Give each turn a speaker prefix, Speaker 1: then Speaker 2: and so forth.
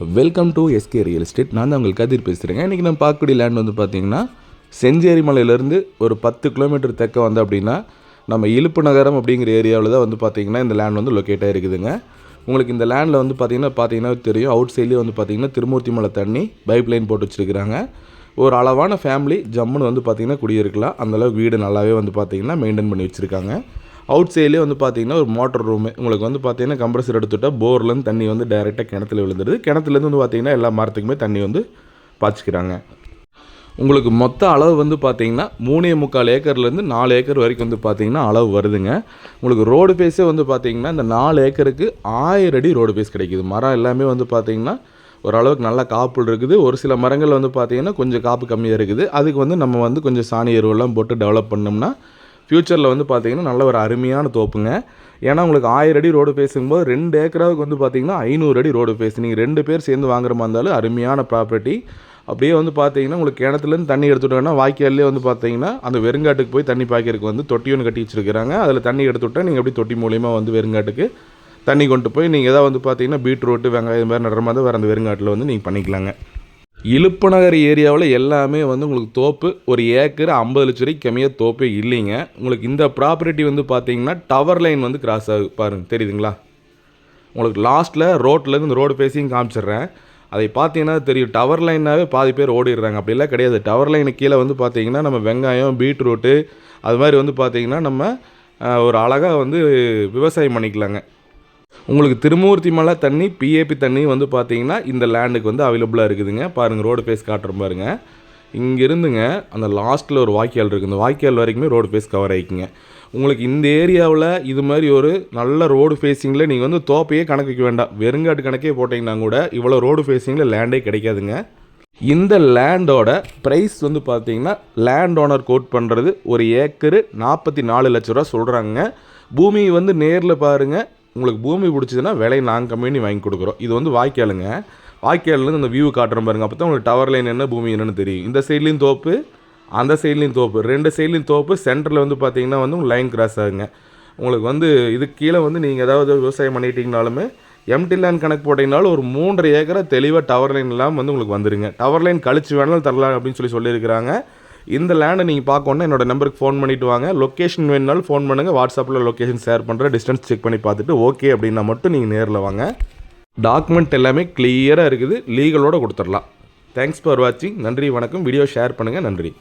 Speaker 1: Welcome to SK real estate நான் தான் உங்களுக்கு கதிர் பேசுகிறேங்க இன்றைக்கி நம்ம பார்க்கக்கூடிய லேண்ட் வந்து பார்த்தீங்கன்னா செஞ்சேரி மலையிலேருந்து ஒரு பத்து கிலோமீட்டர் தெற்க வந்து அப்படின்னா நம்ம இழுப்பு நகரம் அப்படிங்கிற ஏரியாவில் தான் வந்து பார்த்தீங்கன்னா இந்த லேண்ட் வந்து லொக்கேட் ஆகிருக்குதுங்க உங்களுக்கு இந்த லேண்டில் வந்து பார்த்தீங்கன்னா பார்த்தீங்கன்னா தெரியும். அவுட் சைட்லேயே வந்து பார்த்தீங்கன்னா திருமூர்த்தி மலை தண்ணி பைப் லைன் போட்டு வச்சுருக்கிறாங்க. ஒரு அளவான ஃபேமிலி ஜம்முன்னு வந்து பார்த்தீங்கன்னா குடியிருக்கலாம். அந்தளவுக்கு வீடு நல்லாவே வந்து பார்த்தீங்கன்னா மெயின்டைன் பண்ணி வச்சுருக்காங்க. அவுட் சைட்லேயே வந்து பார்த்தீங்கன்னா ஒரு மோட்டர் ரூமு உங்களுக்கு வந்து பார்த்தீங்கன்னா கம்ப்ரஸர் எடுத்துட்டா போர்லேருந்து தண்ணி வந்து டைரெக்டாக கிணத்துல விழுந்துடுது கிணத்துலேருந்து வந்து பார்த்தீங்கன்னா எல்லா மரத்துக்குமே தண்ணி வந்து பாய்ச்சிக்கிறாங்க. உங்களுக்கு மொத்த அளவு வந்து பார்த்தீங்கன்னா மூணே முக்கால் ஏக்கர்லேருந்து நாலு ஏக்கர் வரைக்கும் வந்து பார்த்தீங்கன்னா அளவு வருதுங்க. உங்களுக்கு ரோடு பேஸே வந்து பார்த்தீங்கன்னா இந்த நாலு ஏக்கருக்கு ஆயிரம் அடி ரோடு பேஸ் கிடைக்குது. மரம் எல்லாமே வந்து பார்த்தீங்கன்னா ஓரளவுக்கு நல்லா காப்பு இருக்குது. ஒரு சில மரங்கள் வந்து பார்த்தீங்கன்னா கொஞ்சம் காப்பு கம்மியாக இருக்குது. அதுக்கு வந்து நம்ம வந்து கொஞ்சம் சாணி எருவெல்லாம் போட்டு டெவலப் பண்ணோம்னா ஃப்யூச்சரில் வந்து பார்த்தீங்கன்னா நல்ல ஒரு அருமையான தோப்புங்க. ஏன்னா உங்களுக்கு ஆயிரம் அடி ரோடு பேசும்போது ரெண்டு ஏக்கராவுக்கு வந்து பார்த்தீங்கன்னா ஐநூறு அடி ரோடு பேசு. நீங்கள் ரெண்டு பேர் சேர்ந்து வாங்குற மாதிரி இருந்தாலும் அருமையான ப்ராப்பர்ட்டி அப்படியே வந்து பார்த்தீங்கன்னா உங்களுக்கு கிணத்துலேருந்து தண்ணி எடுத்துட்டோன்னா வாய்க்காலே வந்து பார்த்தீங்கன்னா அந்த வெறுங்காட்டுக்கு போய் தண்ணி பாய்க்கிறதுக்கு வந்து தொட்டி ஒன்று கட்டி வச்சிருக்கிறாங்க. அதில் தண்ணி எடுத்துவிட்டா நீங்கள் எப்படி தொட்டி மூலியமாக வந்து வெறுங்காட்டுக்கு தண்ணி கொண்டு போய் நீங்கள் எதாவது வந்து பார்த்தீங்கன்னா பீட்ரூட்டு வெங்காயம் இது மாதிரி நடுற மாதிரி வேறு அந்த வெறுங்காட்டில் வந்து நீங்கள் பண்ணிக்கலாங்க. இழுப்புநகர் ஏரியாவில் எல்லாமே வந்து உங்களுக்கு தோப்பு ஒரு ஏக்கர் ஐம்பது லட்ச ரூபாய்க்கு கம்மியாக தோப்பே இல்லைங்க. உங்களுக்கு இந்த ப்ராப்பர்ட்டி வந்து பார்த்தீங்கன்னா டவர் லைன் வந்து கிராஸ் ஆகுது. பாருங்கள் தெரியுதுங்களா? உங்களுக்கு லாஸ்ட்டில் ரோட்லேருந்து இந்த ரோடு பேசியும் காமிச்சிடுறேன். அதை பார்த்தீங்கன்னா தெரியும். டவர் லைனாகவே பாதி பேர் ஓடிடுறாங்க. அப்படிலாம் கிடையாது. டவர் லைனுக்கு கீழே வந்து பார்த்தீங்கன்னா நம்ம வெங்காயம் பீட்ரூட்டு அது மாதிரி வந்து பார்த்தீங்கன்னா நம்ம ஒரு அழகாக வந்து விவசாயம் பண்ணிக்கலாங்க. உங்களுக்கு திருமூர்த்தி மலை தண்ணி பிஏபி தண்ணி வந்து பார்த்தீங்கன்னா இந்த லேண்டுக்கு வந்து அவைலபிளாக இருக்குதுங்க. பாருங்கள் ரோடு ஃபேஸ் காட்டுற பாருங்க. இங்கேருந்துங்க அந்த லாஸ்ட்டில் ஒரு வாய்க்கால் இருக்குது இந்த வாய்க்கால் வரைக்குமே ரோடு ஃபேஸ் கவர் ஆகிக்குங்க உங்களுக்கு இந்த ஏரியாவில் இது மாதிரி ஒரு நல்ல ரோடு ஃபேஸிங்கில் நீங்கள் வந்து தோப்பையே கணக்கு வைக்க வேண்டாம். வெறுங்காட்டு கணக்கே போட்டிங்கன்னா கூட இவ்வளோ ரோடு ஃபேஸிங்கில் லேண்டே கிடைக்காதுங்க. இந்த லேண்டோட ப்ரைஸ் வந்து பார்த்தீங்கன்னா லேண்ட் ஓனர் கோட் பண்ணுறது ஒரு ஏக்கரு நாற்பத்தி நாலு லட்ச ரூபா சொல்கிறாங்க பூமி வந்து நேரில் பாருங்கள் உங்களுக்கு பூமி பிடிச்சதுன்னா விலை நாங்கள் கம்மி வாங்கி கொடுக்குறோம். இது வந்து வாய்க்காலுங்க வாய்க்கால்லேருந்து இந்த வியூ காட்டுறோம் பாருங்க. அப்போ தான் உங்களுக்கு டவர் லைன் என்ன பூமி என்னன்னு தெரியும். இந்த சைட்லேயும் தோப்பு அந்த சைட்லேயும் தோப்பு. ரெண்டு சைட்லேயும் தோப்பு சென்டரில் வந்து பார்த்தீங்கன்னா வந்து உங்களுக்கு லைன் கிராஸ் ஆகுங்க. உங்களுக்கு வந்து இதுக்கு கீழே வந்து நீங்கள் ஏதாவது விவசாயம் பண்ணிட்டீங்கனாலுமே எம்டி லேண்ட் கணக்கு போட்டிங்கனாலும் ஒரு மூன்றரை ஏக்கரை தெளிவாக டவர் லைன் இல்லாமல் வந்து உங்களுக்கு வந்துருங்க. டவர் லைன் கழிச்சு வேணாலும் தரலாம் அப்படின்னு சொல்லி சொல்லியிருக்கிறாங்க. இந்த லேண்டை நீங்கள் பார்க்கணுன்னா என்னோட நம்பருக்கு ஃபோன் பண்ணிட்டு வாங்க. லொக்கேஷன் வேணுனாலும் ஃபோன் பண்ணுங்கள் வாட்ஸ்அப்பில் லொக்கேஷன் ஷேர் பண்ணுறேன் டிஸ்டன்ஸ் செக் பண்ணி பார்த்துட்டு ஓகே அப்படின்னா மட்டும் நீங்கள் நேரில் வாங்க. டாக்குமெண்ட் எல்லாமே கிளியராக இருக்குது. லீகலோடு கொடுத்துடலாம். தேங்க்ஸ் ஃபார் வாட்சிங் நன்றி வணக்கம். வீடியோ ஷேர் பண்ணுங்கள் நன்றி.